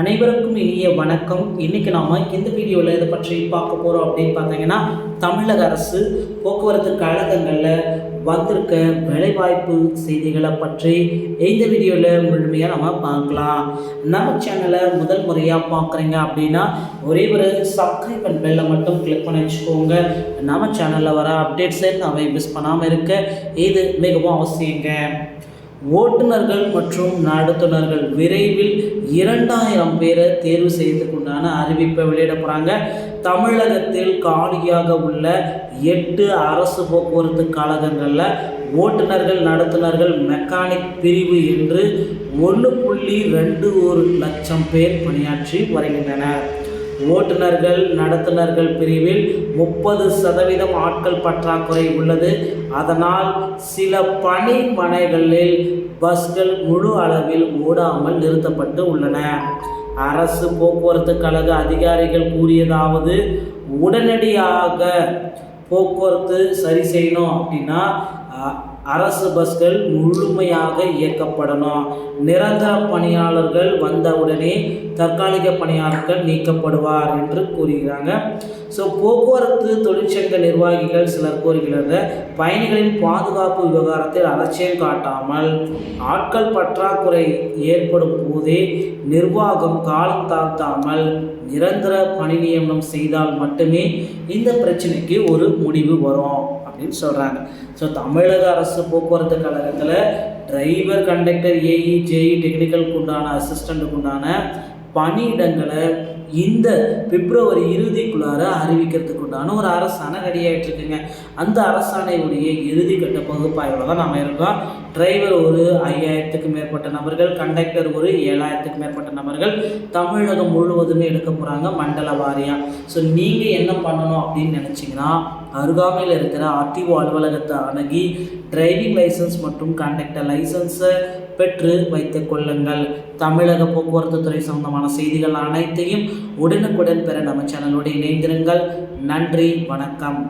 அனைவருக்கும் இனிய வணக்கம். இன்னைக்கு நாம இந்த வீடியோவில் இதை பற்றி பார்க்க போகிறோம் அப்படின்னு பார்த்தீங்கன்னா தமிழக அரசு போக்குவரத்து கழகங்களில் வந்திருக்க வேலைவாய்ப்பு செய்திகளை பற்றி இந்த வீடியோவில் முழுமையாக நம்ம பார்க்கலாம். நம்ம சேனலை முதல் முறையாக பார்க்குறீங்க அப்படின்னா ஒரே ஒரு சப்ஸ்கிரைப் அண்ட் பெல்லை மட்டும் கிளிக் பண்ணி வச்சுக்கோங்க. நம்ம சேனலில் வர அப்டேட்ஸை நம்ம மிஸ் பண்ணாமல் இருக்க இது மிகவும் அவசியங்க. ஓட்டுநர்கள் மற்றும் நடத்துனர்கள் விரைவில் இரண்டாயிரம் பேரை தேர்வு செய்யறதுக்குண்டான அறிவிப்பை வெளியிட போகிறாங்க தமிழகத்தில் காலியாக உள்ள எட்டு அரசு போக்குவரத்து கழகங்களில் ஓட்டுநர்கள் நடத்துனர்கள் மெக்கானிக் பிரிவு என்று ஒன்று புள்ளி ரெண்டு ஒரு லட்சம் பேர் பணியாற்றி வருகின்றனர். ஓட்டுநர்கள் நடத்துனர்கள் பிரிவில் முப்பது சதவீதம் ஆட்கள் பற்றாக்குறை உள்ளது. அதனால் சில பணிமனைகளில் பஸ்கள் முழு அளவில் ஓடாமல் நிறுத்தப்பட்டு உள்ளன. அரசு போக்குவரத்து கழக அதிகாரிகள் கூறியதாவது உடனடியாக போக்குவரத்து சரி செய்யணும் அப்படின்னா அரசு பஸ்கள் முழுமையாக இயக்கப்படணும். நிரந்தர பணியாளர்கள் வந்தவுடனே தற்காலிக பணியாளர்கள் நீக்கப்படுவார் என்று கூறுகிறாங்க. ஸோ போக்குவரத்து தொழிற்சங்க நிர்வாகிகள் சிலர் கூறுகிறது பயணிகளின் பாதுகாப்பு விவகாரத்தில் அலட்சியம் காட்டாமல் ஆட்கள் பற்றாக்குறை ஏற்படும் போதே நிர்வாகம் காலம் தாழ்த்தாமல் நிரந்தர பணி நியமனம் செய்தால் மட்டுமே இந்த பிரச்சனைக்கு ஒரு முடிவு வரும். அப்படின்னு சொல்கிறாங்க ஸோ தமிழக அரசு போக்குவரத்து கழகத்தில் டிரைவர் கண்டக்டர் ஏஇ ஜேஇ டெக்னிக்கலுக்கு உண்டான அசிஸ்டண்ட்டுக்கு உண்டான பணியிடங்களை இந்த பிப்ரவரி இறுதிக்குள்ளார அறிவிக்கிறதுக்கு உண்டான ஒரு அரசாணை ரெடி இருக்குங்க அந்த அரசாணையுடைய இறுதி கட்ட பகுப்பாய்வில் தான் நம்ம இருக்கோம். டிரைவர் ஒரு ஐயாயிரத்துக்கு மேற்பட்ட நபர்கள் கண்டக்டர் ஒரு ஏழாயிரத்துக்கு மேற்பட்ட நபர்கள் தமிழகம் முழுவதுமே எடுக்க போகிறாங்க மண்டல வாரியாக ஸோ நீங்கள் என்ன பண்ணணும் அப்படின்னு நினச்சிங்கன்னா அருகாமையில் இருக்கிற ஆர்டிஓ அலுவலகத்தை அணுகி டிரைவிங் லைசன்ஸ் மற்றும் கண்டக்டர் லைசன்ஸை பெற்று வைத்துக் கொள்ளுங்கள். தமிழக போக்குவரத்து துறை சம்பந்தமான செய்திகள் அனைத்தையும் உடனுக்குடன் பெற நம்ம சேனலோடு இணைந்திருங்கள். நன்றி வணக்கம்.